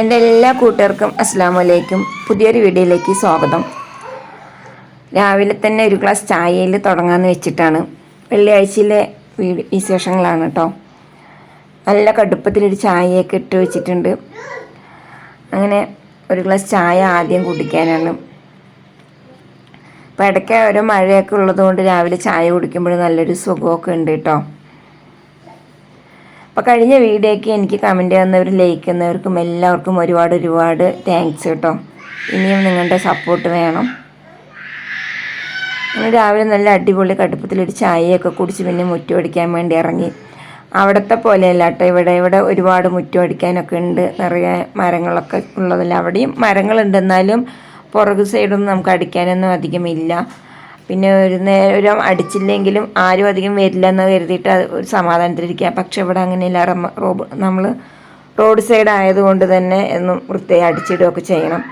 എന്റെ എല്ലാ കൂട്ടുകാർക്കും അസ്സാം വലൈക്കും പുതിയൊരു വീഡിയോയിലേക്ക് സ്വാഗതം. രാവിലെ തന്നെ ഒരു ഗ്ലാസ് ചായയിൽ തുടങ്ങാമെന്ന് വെച്ചിട്ടാണ്. വെള്ളിയാഴ്ചയിലെ വീട് വിശേഷങ്ങളാണ് കേട്ടോ. നല്ല കടുപ്പത്തിലൊരു ചായയൊക്കെ ഇട്ട് വെച്ചിട്ടുണ്ട്. അങ്ങനെ ഒരു ഗ്ലാസ് ചായ ആദ്യം കുടിക്കാനാണ്. അപ്പോൾ ഇടയ്ക്ക് ഓരോ മഴയൊക്കെ ഉള്ളതുകൊണ്ട് രാവിലെ ചായ കുടിക്കുമ്പോൾ നല്ലൊരു സുഖമൊക്കെ ഉണ്ട് കേട്ടോ. അപ്പോൾ കഴിഞ്ഞ വീഡിയോയ്ക്ക് എനിക്ക് കമന്റ് തന്നവർ ചെയ്യുന്നവർക്കും എല്ലാവർക്കും ഒരുപാട് ഒരുപാട് താങ്ക്സ് കേട്ടോ. ഇനിയും നിങ്ങളുടെ സപ്പോർട്ട് വേണം. അങ്ങനെ രാവിലെ നല്ല അടിപൊളി കടുപ്പത്തിലൊരു ചായയൊക്കെ കുടിച്ച് പിന്നെ മുറ്റം അടിക്കാൻ വേണ്ടി ഇറങ്ങി. അവിടുത്തെ പോലെയല്ല കേട്ടോ ഇവിടെ ഇവിടെ ഒരുപാട് മുറ്റം അടിക്കാനൊക്കെ ഉണ്ട്. നിറയെ മരങ്ങളൊക്കെ ഉള്ളതല്ല അവിടെയും മരങ്ങളുണ്ട്. എന്നാലും പുറകു സൈഡൊന്നും നമുക്ക് അടിക്കാനൊന്നും അധികമില്ല പിന്നെ ഒരു നേരം അടിച്ചില്ലെങ്കിലും ആരും അധികം വരില്ല എന്ന് കരുതിയിട്ട് അത് ഒരു സമാധാനത്തിലിരിക്കുക. പക്ഷെ ഇവിടെ അങ്ങനെയല്ല. റോബ് നമ്മൾ റോഡ് സൈഡ് ആയതുകൊണ്ട് തന്നെ എന്നും വൃത്തിയായി അടിച്ചിടുകയൊക്കെ ചെയ്യണം.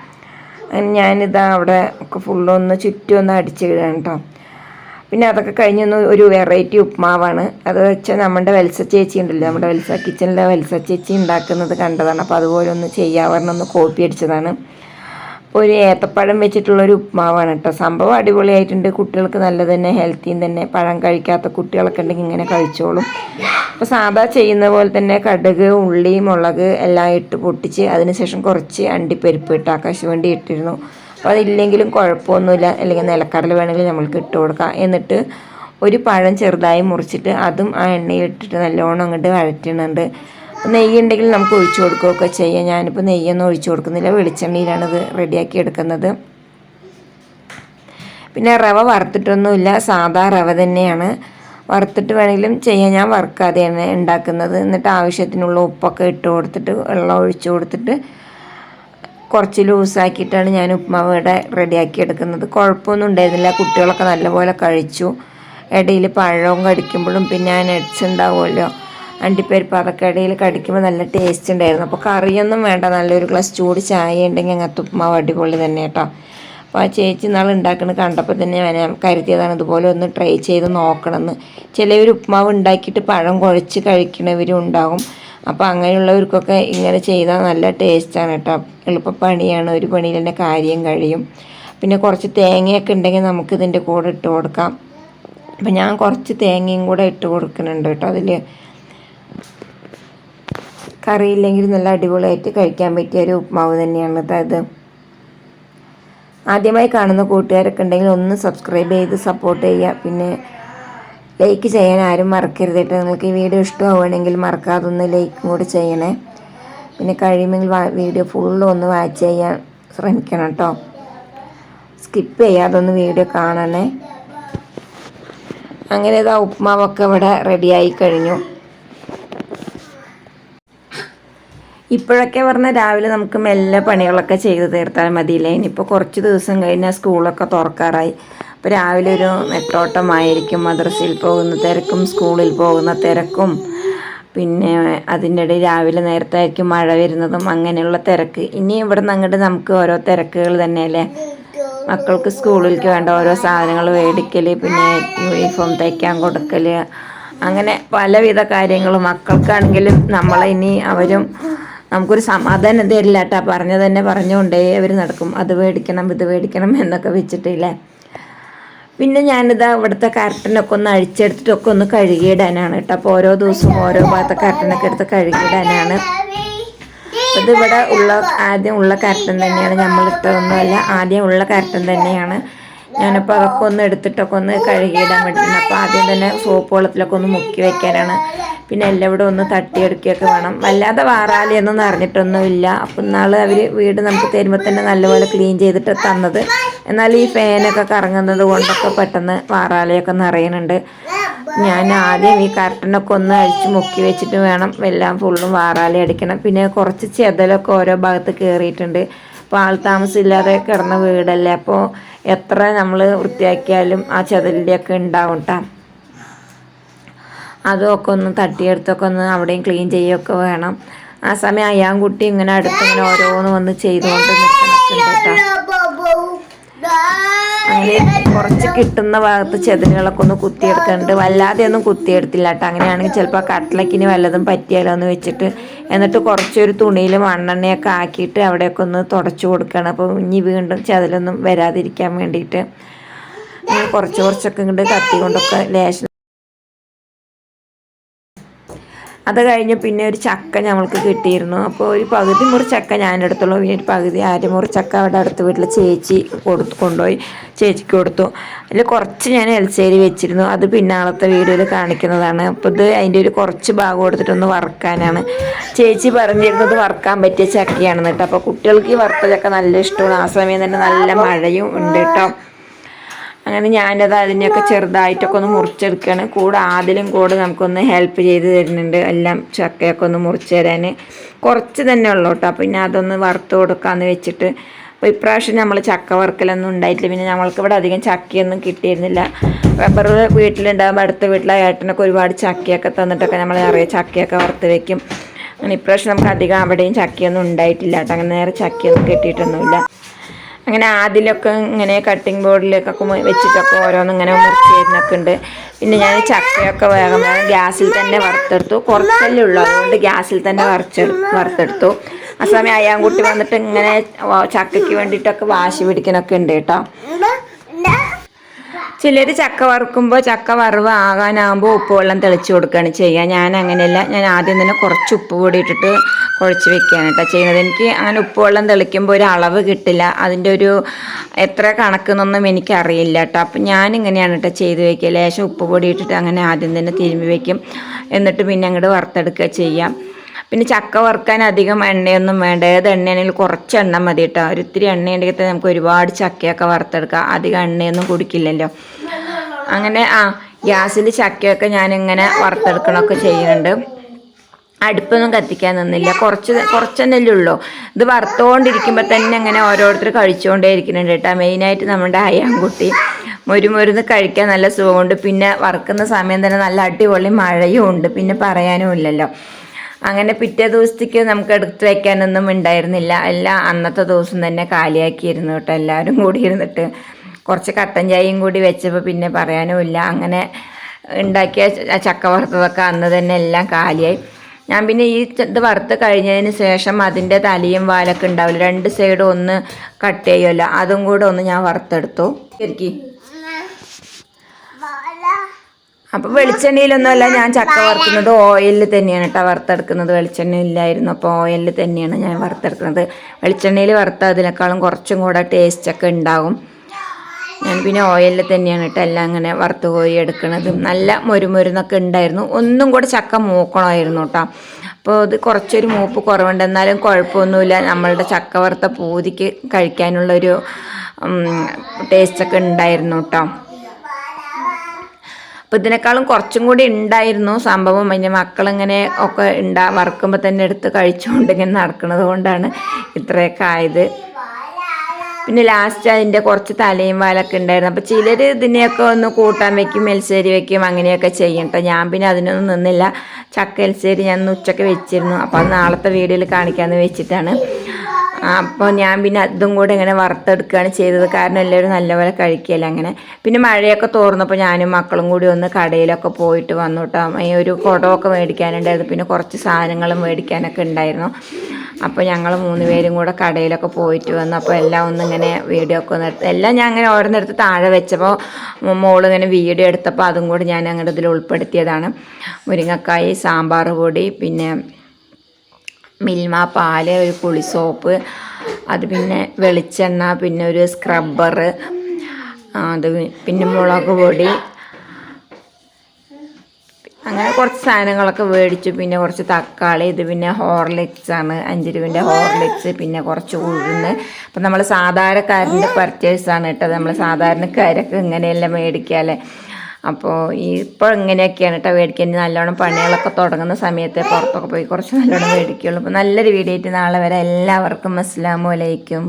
ഞാനിതാ അവിടെ ഒക്കെ ഫുള്ളൊന്ന് ചുറ്റും ഒന്ന് അടിച്ചിടുകയാണ് കേട്ടോ പിന്നെ അതൊക്കെ കഴിഞ്ഞൊന്ന് ഒരു വെറൈറ്റി ഉപ്മാവാണ്. അത് വെച്ചാൽ നമ്മുടെ വെൽസ ചേച്ചി ഉണ്ടല്ലോ. നമ്മുടെ വെൽസ കിച്ചണിലെ വെൽസ ചേച്ചി ഉണ്ടാക്കുന്നത് കണ്ടതാണ്. അപ്പോൾ അതുപോലെ ഒന്ന് ചെയ്യാവറെന്നൊന്ന് കോപ്പി അടിച്ചതാണ്. ഒരു ഏത്തപ്പഴം വെച്ചിട്ടുള്ള ഒരു ഉപ്മാവാണ് കേട്ടോ. സംഭവം അടിപൊളിയായിട്ടുണ്ട്. കുട്ടികൾക്ക് നല്ല തന്നെ ഹെൽത്തിയും തന്നെ. പഴം കഴിക്കാത്ത കുട്ടികളൊക്കെ ഉണ്ടെങ്കിൽ ഇങ്ങനെ കഴിച്ചോളും. അപ്പോൾ സാധാ ചെയ്യുന്ന പോലെ തന്നെ കടുക് ഉള്ളി മുളക് എല്ലാം ഇട്ട് പൊട്ടിച്ച് അതിനുശേഷം കുറച്ച് അണ്ടിപ്പരിപ്പ് ഇട്ട് ആകാശവണ്ടി ഇട്ടിരുന്നു. അപ്പോൾ അതില്ലെങ്കിലും കുഴപ്പമൊന്നുമില്ല. അല്ലെങ്കിൽ നിലക്കടൽ വേണമെങ്കിൽ നമ്മൾക്ക് ഇട്ട് കൊടുക്കാം. എന്നിട്ട് ഒരു പഴം ചെറുതായി മുറിച്ചിട്ട് അതും ആ എണ്ണയിൽ ഇട്ടിട്ട് നല്ലോണം അങ്ങോട്ട് വഴറ്റുന്നുണ്ട്. നെയ്യ് ഉണ്ടെങ്കിൽ നമുക്ക് ഒഴിച്ചു കൊടുക്കുകയൊക്കെ ചെയ്യാം. ഞാനിപ്പോൾ നെയ്യൊന്നും ഒഴിച്ചു കൊടുക്കുന്നില്ല. വെളിച്ചെണ്ണയിലാണ് ഇത് റെഡിയാക്കി എടുക്കുന്നത്. പിന്നെ റവ വറുത്തിട്ടൊന്നുമില്ല. സാധാ റവ തന്നെയാണ്. വറുത്തിട്ട് വേണമെങ്കിലും ചെയ്യാൻ ഞാൻ വറുക്കാതെയാണ് ഉണ്ടാക്കുന്നത്. എന്നിട്ട് ആവശ്യത്തിനുള്ള ഉപ്പൊക്കെ ഇട്ട് കൊടുത്തിട്ട് വെള്ളം ഒഴിച്ചു കൊടുത്തിട്ട് കുറച്ച് ലൂസാക്കിയിട്ടാണ് ഞാൻ ഉപ്മാവ് ഇവിടെ റെഡിയാക്കി എടുക്കുന്നത്. കുഴപ്പമൊന്നും ഉണ്ടായിരുന്നില്ല. കുട്ടികളൊക്കെ നല്ലപോലെ കഴിച്ചു. ഇടയിൽ പഴവും കടിക്കുമ്പോഴും പിന്നെ ആ നട്ട്സ് ഉണ്ടാവുമല്ലോ. അണ്ടിപ്പരിപ്പ് അതൊക്കെ ഇടയിൽ കടിക്കുമ്പോൾ നല്ല ടേസ്റ്റ് ഉണ്ടായിരുന്നു. അപ്പോൾ കറിയൊന്നും വേണ്ട. നല്ലൊരു ഗ്ലാസ് ചൂട് ചായ ഉണ്ടെങ്കിൽ അങ്ങനത്തെ ഉപ്പുമാവ് അടിപൊളി തന്നെ കേട്ടോ. അപ്പോൾ ആ ചേച്ചി നാൾ ഉണ്ടാക്കുന്നത് കണ്ടപ്പോൾ തന്നെ ഞാൻ കരുതിയതാണ് ഇതുപോലെ ഒന്ന് ട്രൈ ചെയ്ത് നോക്കണമെന്ന് ചിലവർ ഉപ്പുമാവ് ഉണ്ടാക്കിയിട്ട് പഴം കുഴച്ച് കഴിക്കണവരും ഉണ്ടാകും. അപ്പോൾ അങ്ങനെയുള്ളവർക്കൊക്കെ ഇങ്ങനെ ചെയ്താൽ നല്ല ടേസ്റ്റാണ് കേട്ടോ. എളുപ്പപ്പണിയാണ് ഒരു പണിയിൽ തന്നെ കാര്യം കഴിയും. പിന്നെ കുറച്ച് തേങ്ങയൊക്കെ ഉണ്ടെങ്കിൽ നമുക്ക് ഇതിന്റെ കൂടെ ഇട്ട് കൊടുക്കാം. അപ്പം ഞാൻ കുറച്ച് തേങ്ങയും കൂടെ ഇട്ട് കൊടുക്കുന്നുണ്ട് കേട്ടോ അതിൽ കറിയില്ലെങ്കിൽ നല്ല അടിപൊളിയായിട്ട് കഴിക്കാൻ പറ്റിയ ഒരു ഉപ്മാവ് തന്നെയാണ് അതായത് ആദ്യമായി കാണുന്ന കൂട്ടുകാരൊക്കെ ഉണ്ടെങ്കിൽ ഒന്ന് സബ്സ്ക്രൈബ് ചെയ്ത് സപ്പോർട്ട് ചെയ്യുക. പിന്നെ ലൈക്ക് ചെയ്യാൻ ആരും മറക്കരുത് കേട്ടോ നിങ്ങൾക്ക് ഈ വീഡിയോ ഇഷ്ടമാവുകയാണെങ്കിൽ മറക്കാതെ ഒന്ന് ലൈക്കും കൂടി ചെയ്യണേ. പിന്നെ കഴിയുമെങ്കിൽ വീഡിയോ ഫുള്ള് ഒന്ന് വാച്ച് ചെയ്യാൻ ശ്രമിക്കണം കേട്ടോ സ്കിപ്പ് ചെയ്യാതെ ഒന്ന് വീഡിയോ കാണണേ. അങ്ങനെ ഇതാ ഉപ്മാവൊക്കെ ഇവിടെ റെഡിയായി കഴിഞ്ഞു. ഇപ്പോഴൊക്കെ പറഞ്ഞാൽ രാവിലെ നമുക്ക് മെല്ലെ പണികളൊക്കെ ചെയ്ത് തീർത്താൽ മതിയില്ലേ? ഇനിയിപ്പോൾ കുറച്ച് ദിവസം കഴിഞ്ഞാൽ സ്കൂളൊക്കെ തുറക്കാറായി. അപ്പോൾ രാവിലെ ഒരു മെട്ടോട്ടമായിരിക്കും മദ്രസയിൽ പോകുന്ന തിരക്കും സ്കൂളിൽ പോകുന്ന തിരക്കും. പിന്നെ അതിന്റെ ഇടയിൽ രാവിലെ നേരത്തെ ആയിരിക്കും മഴ വരുന്നതും അങ്ങനെയുള്ള തിരക്ക്. ഇനി ഇവിടെ നിന്ന് അങ്ങോട്ട് നമുക്ക് ഓരോ തിരക്കുകൾ തന്നെയല്ലേ? മക്കൾക്ക് സ്കൂളിലേക്ക് വേണ്ട ഓരോ സാധനങ്ങൾ മേടിക്കൽ പിന്നെ യൂണിഫോം തയ്ക്കാൻ കൊടുക്കൽ അങ്ങനെ പലവിധ കാര്യങ്ങളും മക്കൾക്കാണെങ്കിലും നമ്മളെ ഇനി അവരും നമുക്കൊരു സമാധാനം തരില്ല കേട്ടോ പറഞ്ഞു തന്നെ പറഞ്ഞുകൊണ്ടേ അവർ നടക്കും. അത് മേടിക്കണം ഇത് മേടിക്കണം എന്നൊക്കെ വെച്ചിട്ടില്ലേ പിന്നെ ഞാനിതാ ഇവിടുത്തെ കർട്ടനൊക്കെ ഒന്ന് അഴിച്ചെടുത്തിട്ടൊക്കെ ഒന്ന് കഴുകിയിടാനാണ് കേട്ടോ. അപ്പോൾ ഓരോ ദിവസവും ഓരോ ഭാഗത്തെ കർട്ടനൊക്കെ എടുത്ത് കഴുകിയിടാനാണ്. ഇവിടെ ഉള്ള ആദ്യം ഉള്ള കർട്ടൻ തന്നെയാണ്. നമ്മളിട്ടതൊന്നുമല്ല ആദ്യം ഉള്ള കർട്ടൻ തന്നെയാണ്. ഞാനപ്പോൾ അതൊക്കെ ഒന്ന് എടുത്തിട്ടൊക്കെ ഒന്ന് കഴുകിയിടാൻ വേണ്ടിയിട്ടുണ്ട്. അപ്പോൾ ആദ്യം തന്നെ സോപ്പ് വെള്ളത്തിലൊക്കെ ഒന്ന് മുക്കി വയ്ക്കാനാണ് പിന്നെ എല്ലാവിടെ ഒന്ന് തട്ടിയെടുക്കുകയൊക്കെ വേണം. വല്ലാതെ വാറാലിയൊന്നും അറിഞ്ഞിട്ടൊന്നുമില്ല. അപ്പം ഇന്നാൾ അവർ വീട് നമുക്ക് തരുമ്പോൾ തന്നെ നല്ലപോലെ ക്ലീൻ ചെയ്തിട്ട് തന്നത്. എന്നാൽ ഈ ഫാനൊക്കെ കറങ്ങുന്നത് കൊണ്ടൊക്കെ പെട്ടെന്ന് വാറാലിയൊക്കെ നിറയുന്നുണ്ട് ഞാൻ ആദ്യം ഈ കർട്ടനൊക്കെ ഒന്ന് അഴിച്ച് മുക്കി വെച്ചിട്ട് വേണം എല്ലാം ഫുള്ളും വാറാലി അടിക്കണം. പിന്നെ കുറച്ച് ചെതലൊക്കെ ഓരോ ഭാഗത്ത് കയറിയിട്ടുണ്ട് അപ്പോൾ ആൾ താമസമില്ലാതെ കിടന്ന വീടല്ലേ? അപ്പോൾ എത്ര നമ്മൾ വൃത്തിയാക്കിയാലും ആ ചെതലിന്റെയൊക്കെ ഉണ്ടാവും കേട്ടോ അതൊക്കെ ഒന്ന് തട്ടിയെടുത്തൊക്കെ ഒന്ന് അവിടെയും ക്ലീൻ ചെയ്യുകയൊക്കെ വേണം. ആ സമയം അയ്യാൻകുട്ടി ഇങ്ങനെ അടുത്ത് ഇങ്ങനെ ഓരോന്ന് വന്ന് ചെയ്തുകൊണ്ട് നിൽക്കണൊക്കെ ഉണ്ട് കേട്ടോ അങ്ങനെ കുറച്ച് കിട്ടുന്ന ഭാഗത്ത് ചെതിലുകളൊക്കെ ഒന്ന് കുത്തിയെടുക്കുന്നുണ്ട് വല്ലാതെ ഒന്നും കുത്തിയെടുത്തില്ല കേട്ടോ അങ്ങനെയാണെങ്കിൽ ചിലപ്പോൾ കട്ട്ലക്കിന് വല്ലതും പറ്റിയാലോ എന്ന് വെച്ചിട്ട് എന്നിട്ട് കുറച്ചൊരു തുണിയിൽ മണ്ണെണ്ണയൊക്കെ ആക്കിയിട്ട് അവിടെയൊക്കെ ഒന്ന് തുടച്ചു കൊടുക്കുകയാണ് അപ്പോൾ ഇനി വീണ്ടും ചെതിലൊന്നും വരാതിരിക്കാൻ വേണ്ടിയിട്ട്. കുറച്ച് കുറച്ചൊക്കെ ഇങ്ങോട്ട് കത്തി കൊണ്ടൊക്കെ ലേശം അത് കഴിഞ്ഞ് പിന്നെ ഒരു ചക്ക ഞങ്ങൾക്ക് കിട്ടിയിരുന്നു. അപ്പോൾ ഒരു പകുതി മുറി ചക്ക ഞാൻ എടുത്തുള്ളൂ പിന്നെ ഒരു പകുതി അരമുറി ചക്ക അവിടെ അടുത്ത വീട്ടിൽ ചേച്ചി കൊടുത്തു കൊണ്ടുപോയി ചേച്ചിക്ക് കൊടുത്തു. അതിൽ കുറച്ച് ഞാൻ എൽസേരി വെച്ചിരുന്നു. അത് പിന്നാളത്തെ വീഡിയോയിൽ കാണിക്കുന്നതാണ്. അപ്പോൾ ഇത് അതിന്റെ ഒരു കുറച്ച് ഭാഗം കൊടുത്തിട്ടൊന്ന് വറുക്കാനാണ്. ചേച്ചി പറഞ്ഞിരുന്നത് വറുക്കാൻ പറ്റിയ ചക്കയാണെന്ന് കേട്ടോ. അപ്പോൾ കുട്ടികൾക്ക് ഈ വറുത്ത ചക്ക നല്ല ഇഷ്ടമാണ്. ആ സമയം തന്നെ നല്ല മഴയും ഉണ്ട് കേട്ടോ. അങ്ങനെ ഞാനത് അതിനെയൊക്കെ ചെറുതായിട്ടൊക്കെ ഒന്ന് മുറിച്ചെടുക്കുകയാണ്. കൂടെ ആതിലും കൂടെ നമുക്കൊന്ന് ഹെൽപ്പ് ചെയ്ത് തരുന്നുണ്ട്. എല്ലാം ചക്കയൊക്കെ ഒന്ന് മുറിച്ച് തരാൻ കുറച്ച് തന്നെ ഉള്ളൂ കേട്ടോ. പിന്നെ അതൊന്ന് വറുത്ത് കൊടുക്കാമെന്ന് വെച്ചിട്ട്. അപ്പോൾ ഇപ്രാവശ്യം നമ്മൾ ചക്ക വറുക്കലൊന്നും ഉണ്ടായിട്ടില്ല. പിന്നെ നമ്മൾക്ക് ഇവിടെ അധികം ചക്കയൊന്നും കിട്ടിയിരുന്നില്ല. റബ്ബർ വീട്ടിലുണ്ടാകുമ്പോൾ അടുത്ത വീട്ടിലെ ഏട്ടനൊക്കെ ഒരുപാട് ചക്കയൊക്കെ തന്നിട്ടൊക്കെ നമ്മൾ നിറയെ ചക്കയൊക്കെ വറുത്ത് വെക്കും. അങ്ങനെ ഇപ്രാവശ്യം നമുക്ക് അധികം അവിടെയും ചക്കയൊന്നും ഉണ്ടായിട്ടില്ല കേട്ടോ. അങ്ങനെ നേരെ ചക്കയൊന്നും കിട്ടിയിട്ടൊന്നുമില്ല. അങ്ങനെ ആദ്യമൊക്കെ ഇങ്ങനെ കട്ടിംഗ് ബോർഡിലേക്കൊക്കെ വെച്ചിട്ടൊക്കെ ഓരോന്ന് ഇങ്ങനെ മുറിച്ച് തരുന്നൊക്കെ ഉണ്ട്. പിന്നെ ഞാൻ ചക്കയൊക്കെ വേഗം വേഗം ഗ്യാസിൽ തന്നെ വറുത്തെടുത്തു. കുറച്ചല്ലേ ഉള്ളൂ. അതുകൊണ്ട് ഗ്യാസിൽ തന്നെ വറച്ചെടു വറുത്തെടുത്തു. ആ സമയം അയ്യാൻകുട്ടി വന്നിട്ട് ഇങ്ങനെ ചക്കയ്ക്ക് വേണ്ടിയിട്ടൊക്കെ വാശി പിടിക്കണൊക്കെ ഉണ്ട് കേട്ടോ. ചിലർ ചക്ക വറുക്കുമ്പോൾ ചക്ക വറവ് ആകാനാകുമ്പോൾ ഉപ്പ് വെള്ളം തെളിച്ച് കൊടുക്കുകയാണ് ചെയ്യുക ഞാൻ അങ്ങനെയല്ല ഞാൻ ആദ്യം തന്നെ കുറച്ച് ഉപ്പ് പൊടി ഇട്ടിട്ട് കുഴച്ച് വെക്കുകയാണ് കേട്ടോ ചെയ്യുന്നത്. എനിക്ക് അങ്ങനെ ഉപ്പ് വെള്ളം തെളിക്കുമ്പോൾ ഒരു അളവ് കിട്ടില്ല. അതിന്റെ ഒരു എത്ര കണക്കെന്നൊന്നും എനിക്കറിയില്ല കേട്ടോ അപ്പം ഞാനിങ്ങനെയാണ് കേട്ടോ ചെയ്ത് വെക്കുക ലേശം ഉപ്പ് പൊടി ഇട്ടിട്ട് അങ്ങനെ ആദ്യം തന്നെ തിരുമ്പി വെക്കും. എന്നിട്ട് പിന്നെ അങ്ങോട്ട് വറുത്തെടുക്കുക ചെയ്യാം. പിന്നെ ചക്ക വറുക്കാൻ അധികം എണ്ണയൊന്നും വേണ്ട. ഏത് എണ്ണയാണെങ്കിലും കുറച്ച് എണ്ണ മതി കേട്ടോ. ഒരു ഇത്തിരി എണ്ണ ഉണ്ടെങ്കിൽ നമുക്ക് ഒരുപാട് ചക്കയൊക്കെ വറുത്തെടുക്കാം. അധികം എണ്ണയൊന്നും കുടിക്കില്ലല്ലോ. അങ്ങനെ ആ ഗ്യാസിൽ ചക്കയൊക്കെ ഞാനിങ്ങനെ വറുത്തെടുക്കണമൊക്കെ ചെയ്യുന്നുണ്ട്. അടുപ്പൊന്നും കത്തിക്കാൻ നിന്നില്ല. കുറച്ച് കുറച്ചെന്നല്ലേ ഉള്ളൂ. ഇത് വറുത്തുകൊണ്ടിരിക്കുമ്പോൾ തന്നെ അങ്ങനെ ഓരോരുത്തർ കഴിച്ചുകൊണ്ടേ ഇരിക്കുന്നുണ്ട് കേട്ടോ. മെയിനായിട്ട് നമ്മുടെ അയ്യാൻകുട്ടി മുരുമുരുന്ന് കഴിക്കാൻ നല്ല സുഖമുണ്ട്. പിന്നെ വറുക്കുന്ന സമയം തന്നെ നല്ല അടിപൊളി മഴയും ഉണ്ട്. പിന്നെ പറയാനും ഇല്ലല്ലോ. അങ്ങനെ പിറ്റേ ദിവസത്തേക്ക് നമുക്ക് എടുത്ത് വയ്ക്കാനൊന്നും ഉണ്ടായിരുന്നില്ല. എല്ലാം അന്നത്തെ ദിവസം തന്നെ കാലിയാക്കിയിരുന്നു കേട്ടോ. എല്ലാവരും കൂടി ഇരുന്നിട്ട് കുറച്ച് കട്ടൻ ചായയും കൂടി വെച്ചപ്പോൾ പിന്നെ പറയാനും ഇല്ല. അങ്ങനെ ഉണ്ടാക്കിയ ചക്ക വറുത്തതൊക്കെ അന്ന് തന്നെ എല്ലാം കാലിയായി. ഞാൻ പിന്നെ ഈ ഇത് വറുത്ത് കഴിഞ്ഞതിന് ശേഷം അതിന്റെ തലയും വാലൊക്കെ ഉണ്ടാവില്ല. രണ്ട് സൈഡും ഒന്ന് കട്ട് ചെയ്യുമല്ലോ. അതും കൂടെ ഒന്ന് ഞാൻ വറുത്തെടുത്തു. ശരിക്കും അപ്പോൾ വെളിച്ചെണ്ണയിലൊന്നുമല്ല ഞാൻ ചക്ക വറുക്കുന്നത്. ഓയിലിൽ തന്നെയാണ് കേട്ടോ വറുത്തെടുക്കുന്നത്. വെളിച്ചെണ്ണ ഇല്ലായിരുന്നു. അപ്പോൾ ഓയിലിൽ തന്നെയാണ് ഞാൻ വറുത്തെടുക്കുന്നത്. വെളിച്ചെണ്ണയിൽ വറുത്ത അതിനേക്കാളും കുറച്ചും കൂടെ ടേസ്റ്റ് ഒക്കെ ഉണ്ടാകും ഞാൻ പിന്നെ ഓയിലിൽ തന്നെയാണ് കേട്ടോ എല്ലാം അങ്ങനെ വറുത്ത് കോരി എടുക്കുന്നത് നല്ല മൊരുമൊരുന്നൊക്കെ ഉണ്ടായിരുന്നു. ഒന്നും കൂടെ ചക്ക മൂക്കണമായിരുന്നു കേട്ടോ അപ്പോൾ ഇത് കുറച്ചൊരു മൂപ്പ് കുറവുണ്ട്. എന്നാലും കുഴപ്പമൊന്നുമില്ല. നമ്മളുടെ ചക്ക വറുത്ത പൂതിക്ക് കഴിക്കാനുള്ളൊരു ടേസ്റ്റൊക്കെ ഉണ്ടായിരുന്നു കേട്ടോ അപ്പോൾ ഇതിനേക്കാളും കുറച്ചും കൂടി ഉണ്ടായിരുന്നു സംഭവം. അതിന്റെ മക്കളിങ്ങനെ ഒക്കെ ഉണ്ടാ വറക്കുമ്പോൾ തന്നെ എടുത്ത് കഴിച്ചുകൊണ്ട് ഇങ്ങനെ നടക്കുന്നത് കൊണ്ടാണ് ഇത്രയൊക്കെ ആയത്. പിന്നെ ലാസ്റ്റ് അതിന്റെ കുറച്ച് തലയും വാലൊക്കെ ഉണ്ടായിരുന്നു. അപ്പോൾ ചിലർ ഇതിനെയൊക്കെ ഒന്ന് കൂട്ടാൻ വെക്കും എൽസേരി വെക്കും അങ്ങനെയൊക്കെ ചെയ്യും കേട്ടോ ഞാൻ പിന്നെ അതിനൊന്നും നിന്നില്ല. ചക്ക എൽസേരി ഞാൻ ഉച്ചയ്ക്ക് വെച്ചിരുന്നു. അപ്പോൾ അത് നാളത്തെ വീഡിയോയിൽ കാണിക്കാമെന്ന് വെച്ചിട്ടാണ്. അപ്പോൾ ഞാൻ പിന്നെ അതും കൂടെ ഇങ്ങനെ വറുത്തെടുക്കുകയാണ് ചെയ്തത്. കാരണം എല്ലാവരും നല്ലപോലെ കഴിക്കുകയല്ല അങ്ങനെ. പിന്നെ മഴയൊക്കെ തോർന്നപ്പോൾ ഞാനും മക്കളും കൂടി ഒന്ന് കടയിലൊക്കെ പോയിട്ട് വന്നു കേട്ടോ ഈ ഒരു കുടമൊക്കെ മേടിക്കാനുണ്ടായിരുന്നു. പിന്നെ കുറച്ച് സാധനങ്ങളും മേടിക്കാനൊക്കെ ഉണ്ടായിരുന്നു. അപ്പോൾ ഞങ്ങൾ മൂന്ന് പേരും കൂടെ കടയിലൊക്കെ പോയിട്ട് വന്നു. അപ്പോൾ എല്ലാം ഒന്നിങ്ങനെ വീഡിയോ ഒക്കെ ഒന്ന് എടുത്ത് എല്ലാം ഞാൻ അങ്ങനെ ഓരോന്നെടുത്ത് താഴെ വെച്ചപ്പോൾ മോളിങ്ങനെ വീഡിയോ എടുത്തപ്പോൾ അതും കൂടി ഞാൻ അങ്ങോട്ട് ഇതിൽ ഉൾപ്പെടുത്തിയതാണ്. മുരിങ്ങക്കായി സാമ്പാർ പൊടി പിന്നെ മിൽമ പാൽ ഒരു കുളി സോപ്പ് അത് പിന്നെ വെളിച്ചെണ്ണ പിന്നെ ഒരു സ്ക്രബ്ബർ അത് പിന്നെ മുളക് പൊടി. അങ്ങനെ കുറച്ച് സാധനങ്ങളൊക്കെ മേടിച്ചു പിന്നെ കുറച്ച് തക്കാളി ഇത് പിന്നെ ഹോർലിക്സ് ആണ്. അഞ്ച് രൂപന്റെ ഹോർലിക്സ് പിന്നെ കുറച്ച് ഉഴുന്ന്. അപ്പം നമ്മൾ സാധാരണക്കാരന്റെ പർച്ചേഴ്സാണ് കേട്ടത് നമ്മൾ സാധാരണക്കാരൊക്കെ ഇങ്ങനെയല്ല മേടിക്കാല്ലേ? അപ്പോൾ ഇപ്പോൾ ഇങ്ങനെയൊക്കെയാണ് കേട്ടോ മേടിക്കാൻ നല്ലോണം പണികളൊക്കെ തുടങ്ങുന്ന സമയത്ത് പുറത്തൊക്കെ പോയി കുറച്ച് നല്ലോണം മേടിക്കുകയുള്ളൂ അപ്പോൾ നല്ലൊരു വീഡിയോ ആയിട്ട് നാളെ വരെ. എല്ലാവർക്കും അസ്സലാമു വലൈക്കും